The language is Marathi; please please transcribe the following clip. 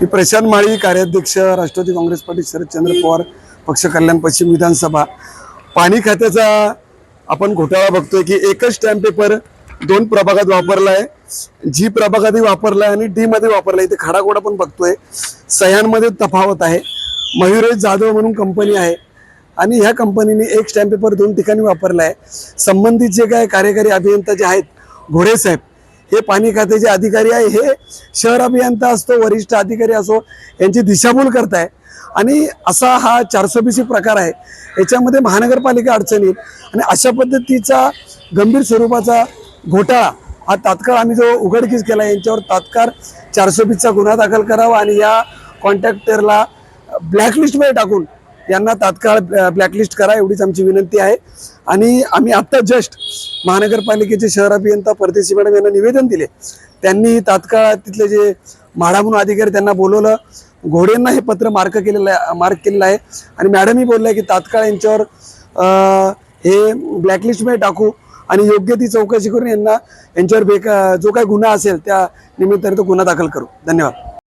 मी प्रशांत माळी कार्याध्यक्ष राष्ट्रवादी काँग्रेस पार्टी शरदचंद्र पवार पक्ष कल्याण पश्चिम विधानसभा. पाणी खात्याचा आपण घोटाळा बघतोय की एकच स्टॅम्प पेपर दोन प्रभागात वापरला आहे जी प्रभागातही वापरला आहे आणि डी मध्ये वापरला आहे इथे खाडाखोडा पण बघतोय. सह्यांमध्ये तफावत आहे. मयुरेश जाधव म्हणून कंपनी आहे. आणि ह्या कंपनीने एक स्टॅम्प पेपर दोन ठिकाणी वापरला आहे संबंधित जे काय कार्यकारी अभियंता जे आहेत घोडे साहेब हे पाणी खात्याचे अधिकारी आहे. हे शहर अभियंता असतो वरिष्ठ अधिकारी असो यांची दिशाभूल करताय. आणि असा हा चारशे बीसी प्रकार आहे. याच्यामध्ये महानगरपालिका अडचणीत आणि अशा पद्धतीचा गंभीर स्वरूपाचा घोटाळा हा तात्काळ आम्ही जो उघडकीस केला यांच्यावर तात्काळ चारशे बीसचा गुन्हा दाखल करावा आणि या कॉन्ट्रॅक्टरला ब्लॅकलिस्टमध्ये टाकून यांना तात्काळ ब्लॅकलिस्ट करा एवढीच आमची विनंती आहे. आणि आम्ही आत्ता जस्ट महानगरपालिकेचे शहर अभियंता परदेशी मॅडम यांना निवेदन दिले. त्यांनी तात्काळ तिथले जे म्हाडा म्हणून अधिकारी त्यांना बोलवलं. घोडेंना हे पत्र मार्क केलेलं आहे मार्क केलेलं आहे. आणि मॅडमही बोलल्या की तात्काळ यांच्यावर हे ब्लॅकलिस्टमध्ये टाकू आणि योग्य ती चौकशी करून यांना यांच्यावर बेका जो काही गुन्हा असेल त्या निमित्ताने तो गुन्हा दाखल करू. धन्यवाद.